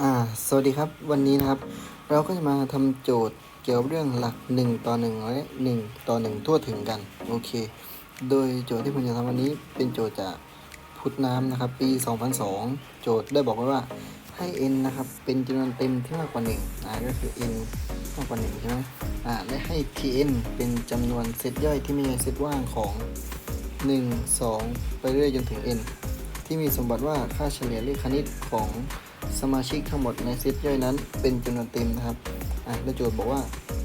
อ่าสวัสดีครับวันนี้นะครับ เราก็จะมาทำโจทย์เกี่ยวกับเรื่องหลัก 1 ต่อ1และ1ต่อ1ทั่วถึงกันโอเค โดยโจทย์ที่ผมจะทำวันนี้เป็นโจทย์จากพุทธน้ำนะครับ ปี 2002 โจทย์ได้บอกไว้ว่าให้ n นะครับเป็นจำนวนเต็มที่มากกว่า1อ่าก็คือ n มากกว่า1ใช่ไหมอ่าและให้ tn เป็นจำนวนเซตย่อยที่ไม่ใช่เซตว่างของ 1 2 ไปเรื่อยจนถึง n ที่มีสมบัติว่าค่าเฉลี่ยเลขคณิตของ สมาชิกทั้งหมดในเซตย่อยนั้น เป็นจำนวนเต็มนะครับอะแล้วโจทย์บอกว่า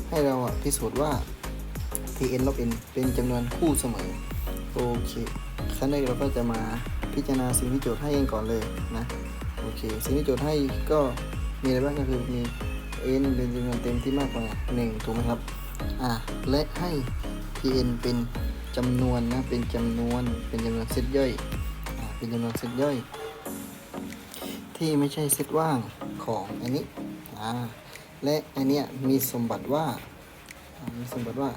ให้เราอะพิสูจน์ว่า tn ลบ n เป็นจำนวนคู่เสมอโอเคขั้นแรกเราก็จะมาพิจารณาสิ่งที่โจทย์ให้กันก่อนเลยนะโอเคสิ่งที่โจทย์ให้ก็มีอะไรบ้างก็คือมี n เป็นจำนวนเต็มที่มากกว่า1ถูกไหมครับอะและให้ tn เป็นจำนวนนะเป็นจำนวนเป็นจำนวนเซตย่อยอะเป็นจำนวนเซตย่อย ที่ไม่ใช่เซตว่างของอันนี้และอันเนี้ยมีสมบัติว่ามีสมบัติว่า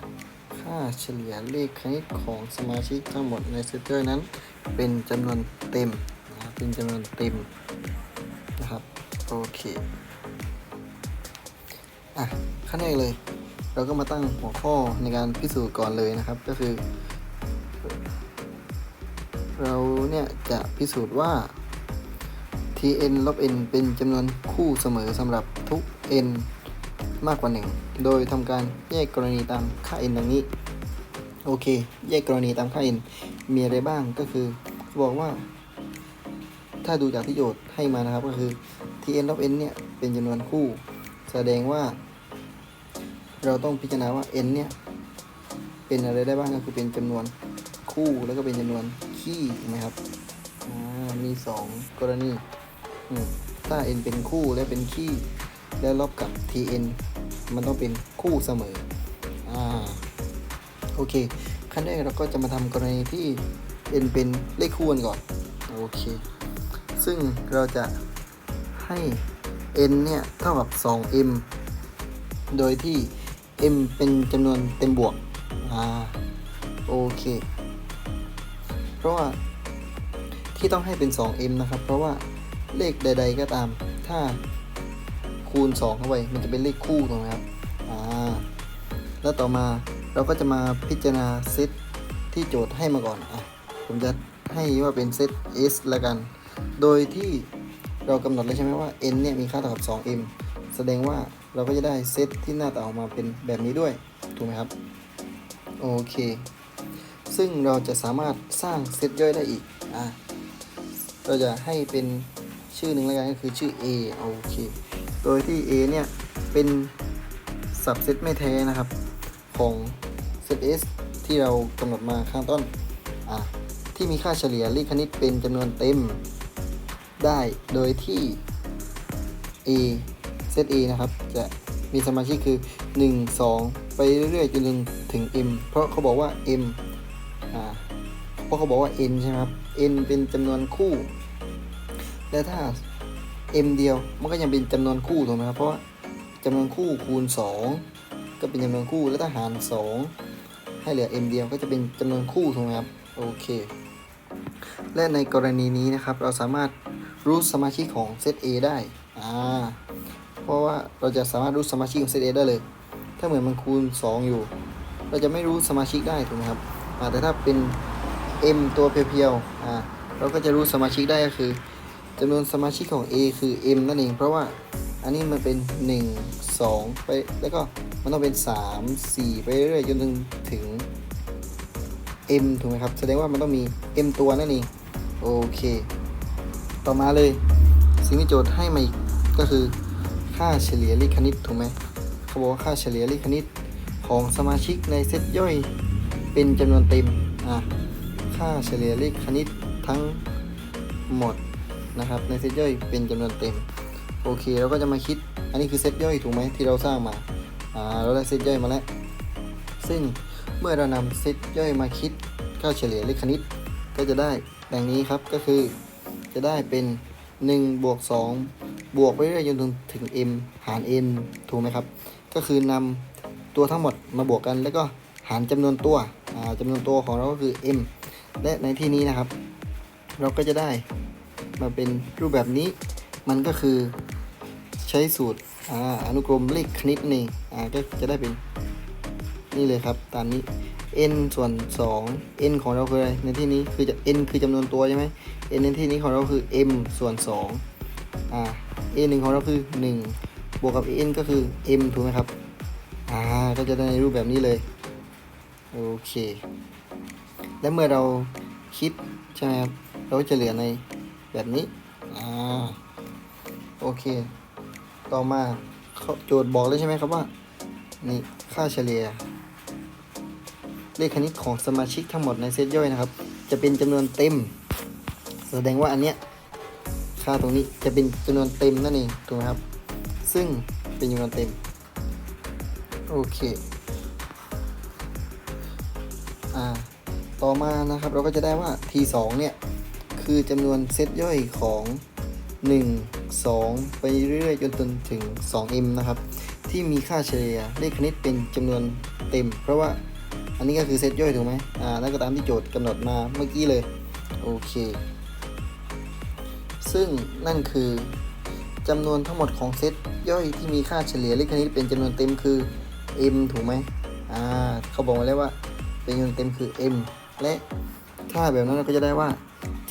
ค่าเฉลี่ยเลขคณิตของสมาชิกทั้งหมดในเซตย่อยนั้น เป็นจำนวนเต็มนะเป็นจำนวนเต็มนะครับโอเคอะขั้นแรกเลย เราก็มาตั้งหัวข้อในการพิสูจน์ก่อนเลยนะครับ ก็คือ เราเนี่ยจะพิสูจน์ว่า tn ลบ n เป็นจำนวนคู่เสมอสำหรับทุก n มากกว่า 1 โดยทำการแยกกรณีตามค่า n ดังนี้ โอเค แยกกรณีตามค่า n มีอะไรบ้างก็คือ บอกว่า ถ้าดูจากที่โจทย์ให้มานะครับก็คือ tn ลบ n เนี่ย เป็นจำนวนคู่ แสดงว่า เราต้องพิจารณาว่า n เนี่ย เป็นอะไรได้บ้างก็คือเป็นจำนวนคู่แล้วก็เป็นจำนวนขี้ถูกไหมครับมีสองกรณี ถ้า n เป็นคู่และเป็นขี้แล้วลบกับ tn มันต้องเป็นคู่เสมออ่าโอเค ขั้นแรกเราก็จะมาทำกรณีที่ n เป็นเลขคู่กันก่อน โอเค ซึ่งเราจะให้ n เนี่ยเท่ากับ 2m โดยที่ m เป็นจำนวนเต็มบวก อ่า โอเค เพราะว่าที่ต้องให้เป็น 2m นะครับ เพราะว่า เลขใด ๆ ก็ตาม ถ้าคูณ 2 เข้าไป มันจะเป็นเลขคู่ถูกไหมครับ อ่า แล้วต่อมาเราก็จะมาพิจารณาเซตที่โจทย์ให้มาก่อน อะ ผมจะให้ว่าเป็นเซต S ละกัน โดยที่เรากำหนดแล้วใช่ไหมว่า n เนี่ยมีค่าเท่ากับ 2m แสดงว่าเราก็จะได้เซตที่หน้าตาออกมาเป็นแบบนี้ด้วย ถูกไหมครับ โอเค ซึ่งเราจะสามารถสร้างเซตย่อยได้อีก อะ เราจะให้เป็น ชื่อหนึ่งแล้วกันก็คือชื่อ A โอเค โดยที่ A เนี่ย เป็นสับเซตไม่แท้นะครับ ของเซต S ที่เรากำหนดมาข้างต้น อะ ที่มีค่าเฉลี่ยเลขคณิตเป็นจำนวนเต็มได้ โดยที่ A เซต A นะครับ จะมีสมาชิกคือ 1 2 ไปเรื่อยๆจนถึง M เพราะเขาบอกว่า M อ่าเพราะเขาบอกว่า n ใช่ไหมครับ n เป็นจำนวนคู่ และถ้า m เดียวมันก็ยังเป็นจำนวนคู่ถูกไหมครับเพราะว่าจำนวนคู่คูณ 2 ก็เป็นจำนวนคู่แล้วถ้าหาร 2 ให้เหลือ m เดียวก็จะเป็นจำนวนคู่ถูกไหมครับโอเค และในกรณีนี้นะครับเราสามารถรู้สมาชิกของเซต A ได้อ่าเพราะว่าเราจะสามารถรู้สมาชิกของเซต A ได้เลย ถ้าเหมือนมันคูณ 2 อยู่ เราจะไม่รู้สมาชิกได้ถูกไหมครับแต่ถ้าเป็น m ตัวเพียวๆอ่าเราก็จะรู้สมาชิกได้ก็คือ จำนวนสมาชิกของ a คือ m นั่นเอง เพราะว่าอันนี้มันเป็น 1 2 ไป แล้วก็มันต้องเป็น 3 4 ไปเรื่อยๆจนถึงถึง m ถูกไหมครับ แสดงว่ามันต้องมี m ตัวนั่นเอง โอเค ต่อมาเลย สิ่งที่โจทย์ให้มาอีกก็คือค่าเฉลี่ยเลขคณิตถูกไหมเขาบอกว่าค่าเฉลี่ยเลขคณิตของสมาชิกในเซตย่อยเป็นจำนวนเต็ม อะ ค่าเฉลี่ยเลขคณิตทั้งหมด นะครับในเซตย่อยเป็นจำนวนเต็มโอเคเราก็จะมาคิดอันนี้คือเซตย่อยถูกไหมที่เราสร้างมาอ่าเราได้เซตย่อยมาแล้วซึ่งเมื่อเรานำเซตย่อยมาคิดค่าเฉลี่ยเลขคณิต ก็จะได้ดังนี้ครับก็คือจะได้เป็น1บวก2บวกไปเรื่อยจนถึง m หาร n ถูกไหมครับ ก็คือนำตัวทั้งหมดมาบวกกัน แล้วก็หารจำนวนตัวอ่าจำนวนตัวของเราก็คือ m และในที่นี้นะครับ เราก็จะได้ มาเป็นรูปแบบนี้ มันก็คือใช้สูตรออนุกรมเลขคณิตนี่อ่าก็จะได้เป็นนี่เลยครับ ตามนี้ n ส่วน 2 n ของเราคืออะไรในที่นี้คือจะ n คือจำนวนตัวใช่ไหม n ในที่นี้ของเราคือ m ส่วน2อ่า a 1ของเราคือ 1 บวกกับ n ก็คือ m ถูกไหมครับอ่าก็จะได้ในรูปแบบนี้เลยโอเค และเมื่อเราคิดใช่ไหมครับ เราจะเหลือใน แบบนี้อ่าโอเค ต่อมาเขาโจทย์บอกเลยใช่ไหมครับว่า นี่ค่าเฉลี่ย เลขคณิตของสมาชิกทั้งหมดในเซตย่อยนะครับ จะเป็นจำนวนเต็ม แสดงว่าอันเนี้ยค่าตรงนี้จะเป็นจำนวนเต็มนั่นเองถูกไหมครับ ซึ่งเป็นจำนวนเต็ม โอเคอ่าต่อมานะครับเราก็จะได้ว่า t 2เนี่ย คือจำนวนเซตย่อยของ 1 2 ไปเรื่อยๆจนจนถึง 2m นะครับ ที่มีค่าเฉลี่ยเลขคณิตเป็นจำนวนเต็ม เพราะว่าอันนี้ก็คือเซตย่อยถูกไหมอ่านั่นก็ตามที่โจทย์กำหนดมาเมื่อกี้เลย โอเค ซึ่งนั่นคือจำนวนทั้งหมดของเซตย่อยที่มีค่าเฉลี่ยเลขคณิตเป็นจำนวนเต็มคือ m ถูกไหมอ่าเขาบอกมาแล้วว่าเป็นจำนวนเต็มคือ m และถ้าแบบนั้นเราก็จะได้ว่า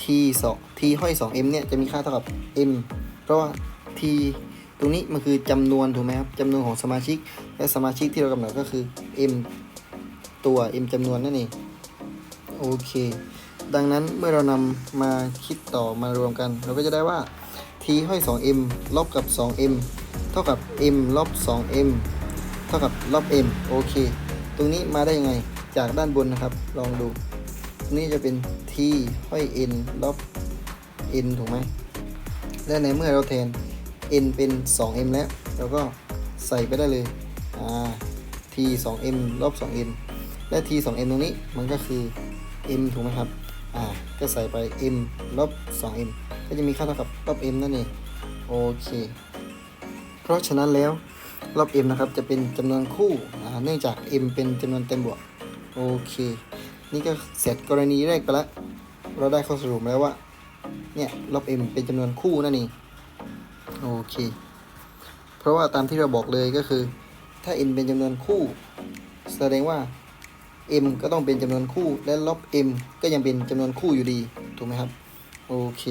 t 2 t ห้อย 2m เนี่ยจะมีค่าเท่ากับ m เพราะว่า t ตรงนี้มันคือจำนวนถูกไหมครับจำนวนของสมาชิก และสมาชิกที่เรากำหนดก็คือ m ตัว m จำนวนนั่นเองโอเค ดังนั้นเมื่อเรานำมาคิดต่อมารวมกัน เราก็จะได้ว่า t ห้อย 2m ลบกับ 2m เท่ากับ m ลบ 2m เท่ากับลบ m โอเค ตรงนี้มาได้ยังไงจากด้านบนนะครับ ลองดู นี่จะเป็น t ห้อย n ลบ n ถูกไหม และในเมื่อเราแทน n เป็น 2m แล้ว เราก็ใส่ไปได้เลยอ่า t 2m ลบ 2n และ t 2m ตรงนี้มันก็คือ m ถูกไหมครับ อ่า ก็ใส่ไป m ลบ 2m ก็จะมีค่าเท่ากับลบ m นั่นเอง โอเค เพราะฉะนั้นแล้วลบ m นะครับ จะเป็นจำนวนคู่ เนื่องจาก m เป็นจำนวนเต็มบวก โอเค นี่ก็เสร็จกรณีแรกไปแล้ว เราได้ข้อสรุปแล้วว่า เนี่ยลบ m เป็นจำนวนคู่นั่นเองโอเค เพราะว่าตามที่เราบอกเลยก็คือ ถ้า n เป็นจำนวนคู่ แสดงว่า m ก็ต้องเป็นจำนวนคู่ และลบ m ก็ยังเป็นจำนวนคู่อยู่ดี ถูกไหมครับ โอเค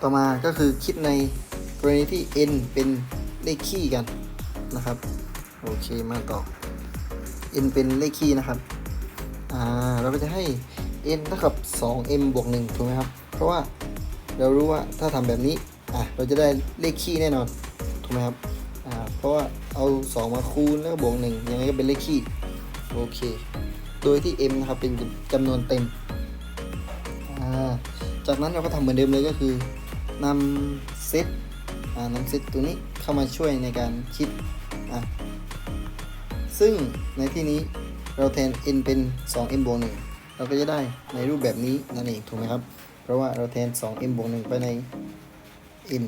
ต่อมาก็คือคิดในกรณีที่ n เป็นเลขคี่กันนะครับ โอเค มาต่อ n เป็นเลขคี่นะครับ อ่าเราก็จะให้ n เท่ากับ 2m บวก1ถูกไหมครับ เพราะว่าเรารู้ว่าถ้าทำแบบนี้อะเราจะได้เลขคี่แน่นอนถูกไหมครับอ่าเพราะว่าเอา 2 มาคูณแล้วก็บวก1ยังไงก็เป็นเลขคี่โอเค โดยที่ m นะครับเป็นจำนวนเต็มอ่าจากนั้นเราก็ทำเหมือนเดิมเลยก็คือนำเซตอ่านำเซตตัวนี้เข้ามาช่วยในการคิดอะซึ่งในที่นี้ เราแทน n เป็น 2m บวก1เราก็จะได้ในรูปแบบนี้นั่นเองถูกไหมครับ เพราะว่าเราแทน 2m บวก1ไปใน n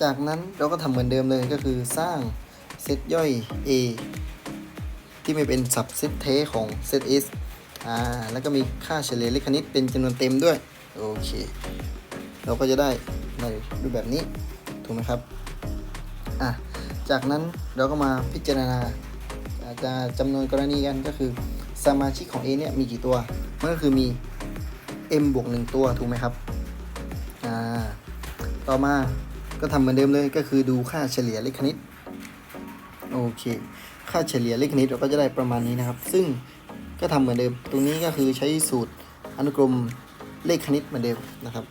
จากนั้นเราก็ทำเหมือนเดิมเลยก็คือสร้างเซตย่อย A ที่ไม่เป็นสับเซตเทของเซต S อ่าแล้วก็มีค่าเฉลี่ยเลขคณิตเป็นจำนวนเต็มด้วย โอเค เราก็จะได้ในรูปแบบนี้ ถูกไหมครับ อะ จากนั้นเราก็มาพิจารณาอาจจะจำนวนกรณีกันก็คือสมาชิกของ A เนี่ยมีกี่ตัว มันก็คือมี m บวก1ตัวถูกไหมครับอ่าต่อมาก็ทำเหมือนเดิมเลยก็คือดูค่าเฉลี่ยเลขคณิตโอเค ค่าเฉลี่ยเลขคณิตเราก็จะได้ประมาณนี้นะครับ ซึ่งก็ทำเหมือนเดิม ตรงนี้ก็คือใช้สูตรอนุกรมเลขคณิตเหมือนเดิมนะครับ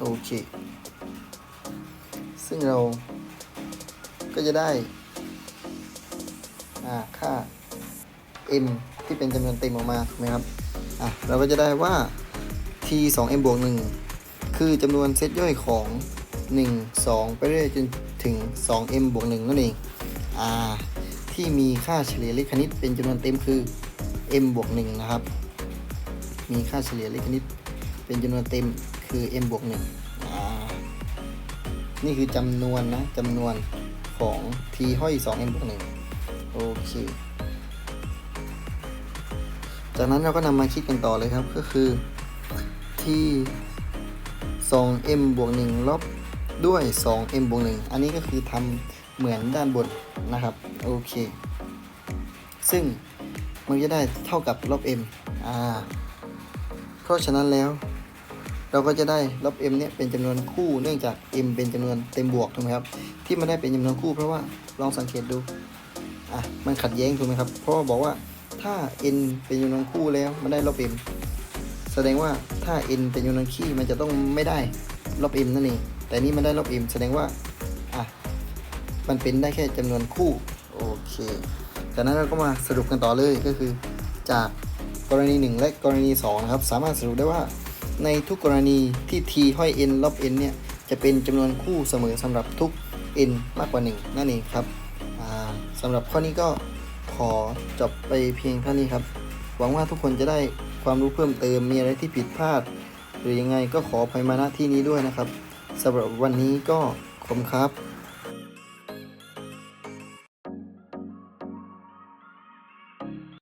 โอเค ซึ่งเรา ก็จะได้ค่า m ที่เป็นจำนวนเต็มออกมาถูกไหมครับอะเราก็จะได้ว่า t 2 m บวก1คือจำนวนเซตย่อยของ 1 2 ไปเรื่อยจนถึง 2m บวก1นั่นเองอ่าที่มีค่าเฉลี่ยเลขคณิตเป็นจำนวนเต็มคือ m บวก1นะครับ มีค่าเฉลี่ยเลขคณิตเป็นจำนวนเต็มคือ m บวก1อ่านี่คือจำนวนนะจำนวน ของ t ห้อย 2m บวก1โอเค จากนั้นเราก็นำมาคิดกันต่อเลยครับก็คือ t 2m บวก1ลบด้วย 2m บวก1อันนี้ก็คือทำเหมือนด้านบนนะครับ โอเค ซึ่งมันจะได้เท่ากับลบ m อ่าเพราะฉะนั้นแล้ว เราก็จะได้ลบ m เนี่ยเป็นจำนวนคู่เนื่องจาก m เป็นจำนวนเต็มบวกถูกไหมครับที่มันได้เป็นจำนวนคู่เพราะว่าลองสังเกตดูอะมันขัดแย้งถูกไหมครับเพราะบอกว่าถ้า n เป็นจำนวนคู่แล้วมันได้ลบ m แสดงว่าถ้า n เป็นจำนวนคี่มันจะต้องไม่ได้ลบ m นั่นเองแต่นี่มันได้ลบ m แสดงว่าอะมันเป็นได้แค่จำนวนคู่โอเคจากนั้นเราก็มาสรุปกันต่อเลยก็คือจากกรณี 1 และกรณี2นะครับสามารถสรุปได้ว่า ในทุกกรณีที่ t ห้อย n ลบ n เนี่ย จะเป็นจำนวนคู่เสมอสำหรับทุก n มากกว่า 1 นั่นเองครับสำหรับข้อนี้ก็ขอจบไปเพียงเท่านี้ครับ หวังว่าทุกคนจะได้ความรู้เพิ่มเติมมีอะไรที่ผิดพลาด หรือยังไงก็ขออภัยมาณที่นี้ด้วยนะครับสำหรับวันนี้ก็ขอบครับ